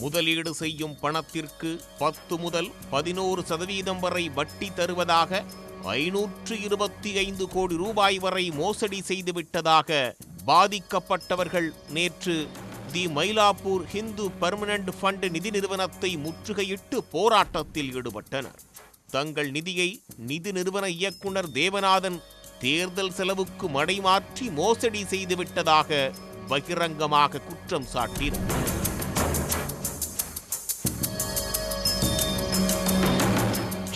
முதலீடு செய்யும் பணத்திற்கு பத்து முதல் பதினோரு சதவீதம் வரை வட்டி தருவதாக ஐநூற்று இருபத்தி ஐந்து கோடி ரூபாய் வரை மோசடி செய்துவிட்டதாக பாதிக்கப்பட்டவர்கள் நேற்று the Mylapore Hindu permanent fund நிதி நிறுவனத்தை முற்றுகையிட்டு போராட்டத்தில் ஈடுபட்டனர். தங்கள் நிதியை நிதி நிறுவன இயக்குனர் தேவநாதன் தேர்தல் செலவுக்கு மடைமாற்றி மோசடி செய்துவிட்டதாக பகிரங்கமாக குற்றம் சாட்டினர்.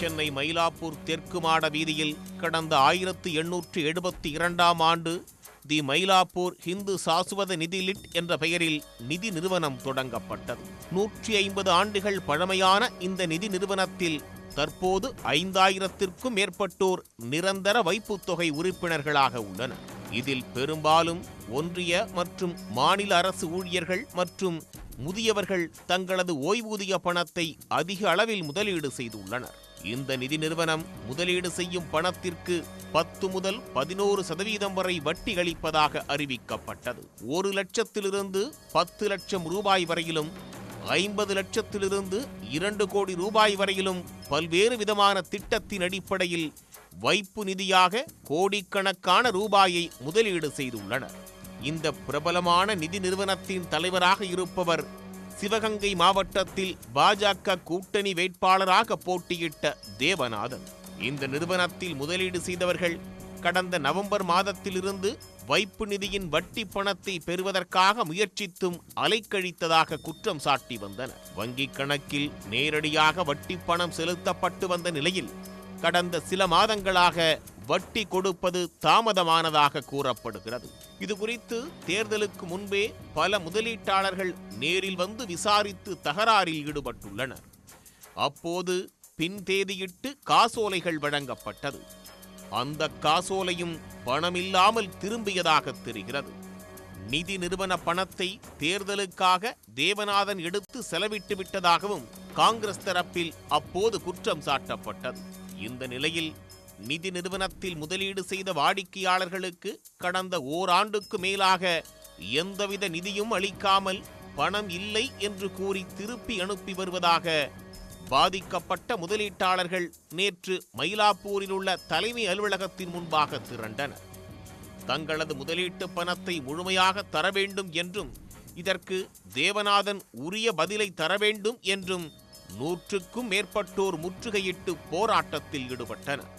சென்னை மயிலாப்பூர் தெற்கு மாட வீதியில் கடந்த ஆயிரத்து எண்ணூற்று எழுபத்தி இரண்டாம் ஆண்டு தி மயிலாப்பூர் ஹிந்து சாசுவத நிதி லிட் என்ற பெயரில் நிதி நிறுவனம் தொடங்கப்பட்டது. நூற்றி ஐம்பது ஆண்டுகள் பழமையான இந்த நிதி நிறுவனத்தில் தற்போது ஐந்தாயிரத்திற்கும் மேற்பட்டோர் நிரந்தர வைப்புத் தொகை உறுப்பினர்களாக உள்ளனர். இதில் பெரும்பாலும் ஒன்றிய மற்றும் மாநில அரசு ஊழியர்கள் மற்றும் முதியவர்கள் தங்களது ஓய்வூதிய பணத்தை அதிக அளவில் முதலீடு செய்துள்ளனர். இந்த நிதி நிறுவனம் முதலீடு செய்யும் பணத்திற்கு பத்து முதல் பதினோரு சதவீதம் வரை வட்டி அளிப்பதாக அறிவிக்கப்பட்டது. ஒரு லட்சத்திலிருந்து பத்து லட்சம் ரூபாய் வரையிலும் ஐம்பது லட்சத்திலிருந்து இரண்டு கோடி ரூபாய் வரையிலும் பல்வேறு விதமான திட்டத்தின் அடிப்படையில் வைப்பு நிதியாக கோடிக்கணக்கான ரூபாயை முதலீடு செய்துள்ளனர். இந்த பிரபலமான நிதி நிறுவனத்தின் தலைவராக இருப்பவர் சிவகங்கை மாவட்டத்தில் பாஜக கூட்டணி வேட்பாளராக போட்டியிட்ட தேவநாதன். இந்த நிறுவனத்தில் முதலீடு செய்தவர்கள் கடந்த நவம்பர் மாதத்திலிருந்து வைப்பு நிதியின் வட்டி பணத்தை பெறுவதற்காக முயற்சித்தும் அலைக்கழித்ததாக குற்றம் சாட்டி வந்தனர். வங்கிக் கணக்கில் நேரடியாக வட்டி பணம் செலுத்தப்பட்டு வந்த நிலையில் கடந்த சில மாதங்களாக வட்டி கொடுப்பது தாமதமானதாக கூறப்படுகிறது. இது குறித்து தேர்தலுக்கு முன்பே பல முதலீட்டாளர்கள் நேரில் வந்து விசாரித்து தகராறில் ஈடுபட்டுள்ளனர். அப்போது பின் தேதியிட்டு காசோலைகள் வழங்கப்பட்டது. அந்த காசோலையும் பணமில்லாமல் திரும்பியதாக தெரிகிறது. நிதி நிறுவன பணத்தை தேர்தலுக்காக தேவநாதன் எடுத்து செலவிட்டு விட்டதாகவும் காங்கிரஸ் தரப்பில் அப்போது குற்றம் சாட்டப்பட்டது. இந்த நிலையில் நிதி நிறுவனத்தில் முதலீடு செய்த வாடிக்கையாளர்களுக்கு கடந்த ஓராண்டுக்கு மேலாக எந்தவித நிதியும் அளிக்காமல் பணம் இல்லை என்று கூறி திருப்பி அனுப்பி வருவதாக பாதிக்கப்பட்ட முதலீட்டாளர்கள் நேற்று மயிலாப்பூரில் உள்ள தலைமை அலுவலகத்தின் முன்பாக திரண்டனர். தங்களது முதலீட்டு பணத்தை முழுமையாக தர வேண்டும் என்றும் இதற்கு தேவநாதன் உரிய பதிலை தர வேண்டும் என்றும் நூற்றுக்கும் மேற்பட்டோர் முற்றுகையிட்டு போராட்டத்தில் ஈடுபட்டனர்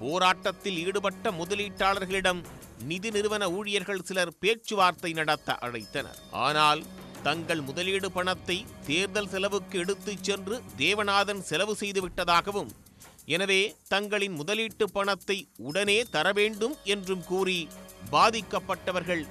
போராட்டத்தில் ஈடுபட்ட முதலீட்டாளர்களிடம் நிதி நிறுவன ஊழியர்கள் சிலர் பேச்சுவார்த்தை நடத்த அழைத்தனர். ஆனால் தங்கள் முதலீடு பணத்தை தேர்தல் செலவுக்கு எடுத்துச் சென்று தேவநாதன் செலவு செய்து விட்டதாகவும் எனவே தங்களின் முதலீட்டு பணத்தை உடனே தர வேண்டும் என்றும் கூறி பாதிக்கப்பட்டவர்கள்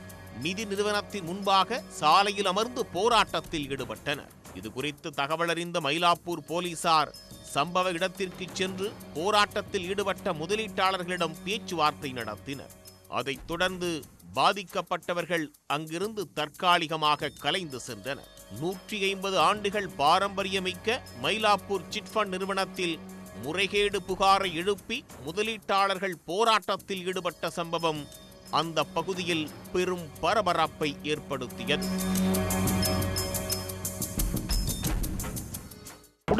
நிதி நிறுவனத்தின் முன்பாக சாலையில் அமர்ந்து போராட்டத்தில் ஈடுபட்டனர். இது குறித்து தகவலறிந்த மயிலாப்பூர் போலீசார் சம்பவ இடத்திற்கு சென்று போராட்டத்தில் ஈடுபட்ட முதலீட்டாளர்களிடம் பேச்சுவார்த்தை நடத்தினர். அதைத் தொடர்ந்து பாதிக்கப்பட்டவர்கள் அங்கிருந்து தற்காலிகமாக கலைந்து சென்றனர். நூற்றி ஐம்பது ஆண்டுகள் பாரம்பரியமிக்க மயிலாப்பூர் சிட்ஃபண்ட் நிறுவனத்தில் முறைகேடு புகாரை எழுப்பி முதலீட்டாளர்கள் போராட்டத்தில் ஈடுபட்ட சம்பவம் அந்த பகுதியில் பெரும் பரபரப்பை ஏற்படுத்தியது.